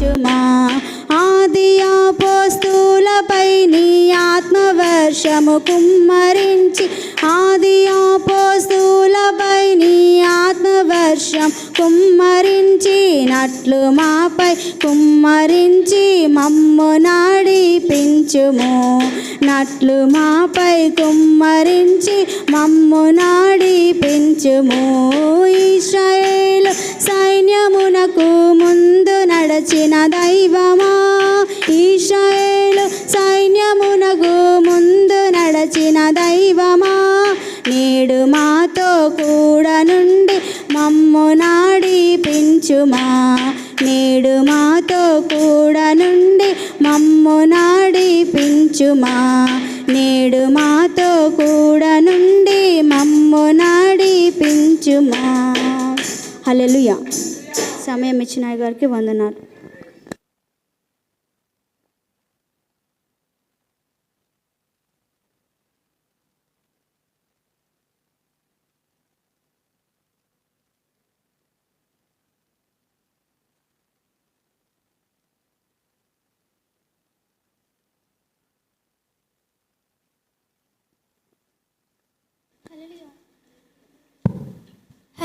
పించుమా ఆది ఆపోస్తులపై నీ ఆత్మవర్షము కుమ్మరించి ఆది ఆపోస్తులపై నీ ఆత్మవర్షం కుమ్మరించినట్లు మాపై కుమ్మరించి మమ్ము నాడిపించుము. నట్లు మాపై కుమ్మరించి మమ్ము నాడిపించుము. ఇస్రాయేలు సైన్యమునకు నడిచిన దైవమా? ఈశ్వరులు సైన్యమునకు ముందు నడచిన దైవమా? నేడు మాతో కూడా నుండి మమ్ము నాడిపించుమా? నేడు మాతో కూడా నుండి మమ్ము నాడిపించుమా? నేడు మాతో కూడా నుండి మమ్ము నాడిపించుమా? హలలుయ సమయం ఇచ్చిన గారికి వందనాలు.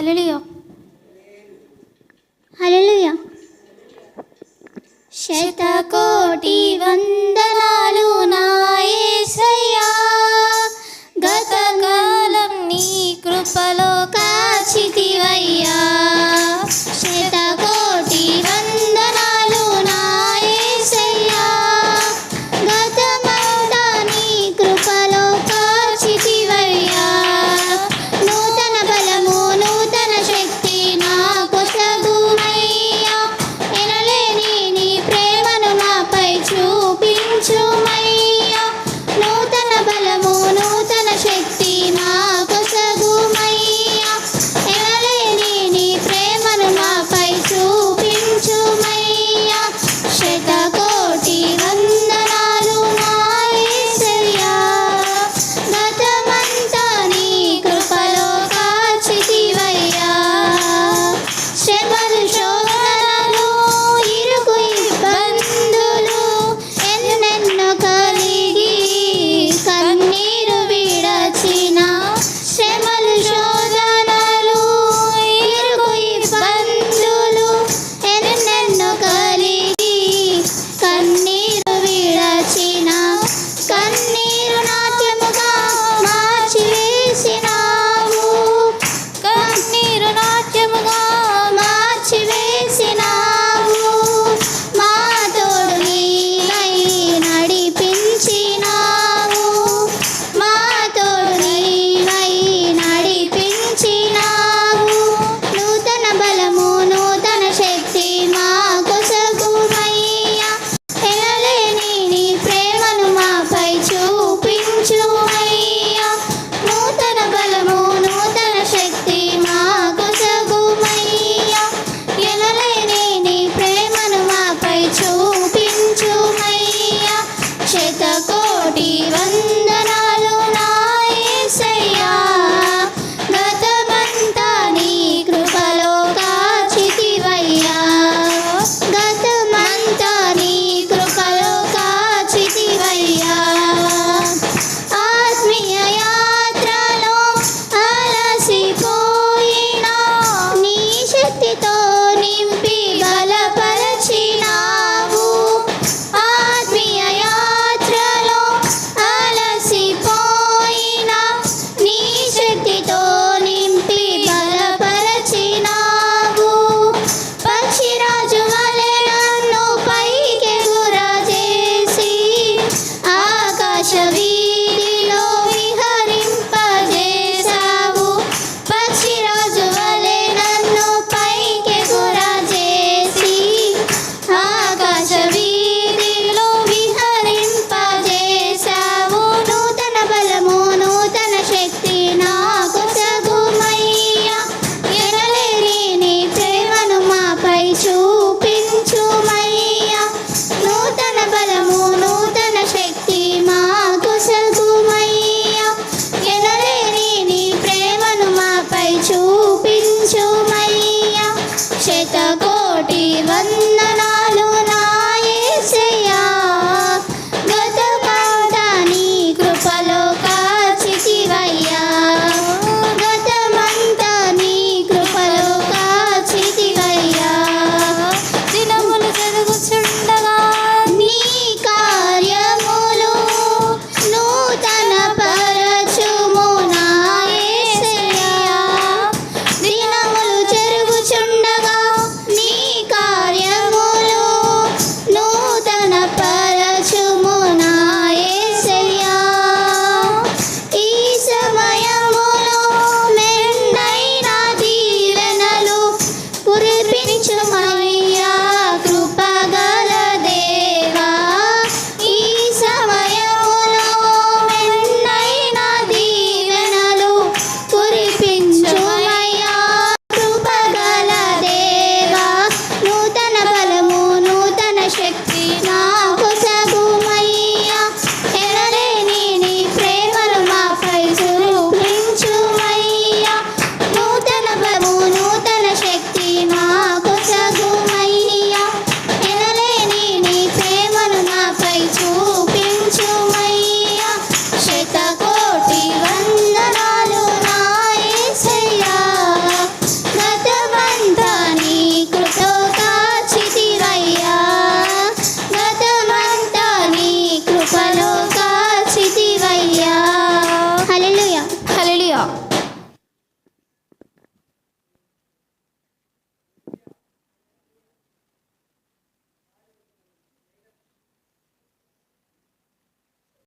హలలుయా హలలుయా శతకోటి వందనాలు నా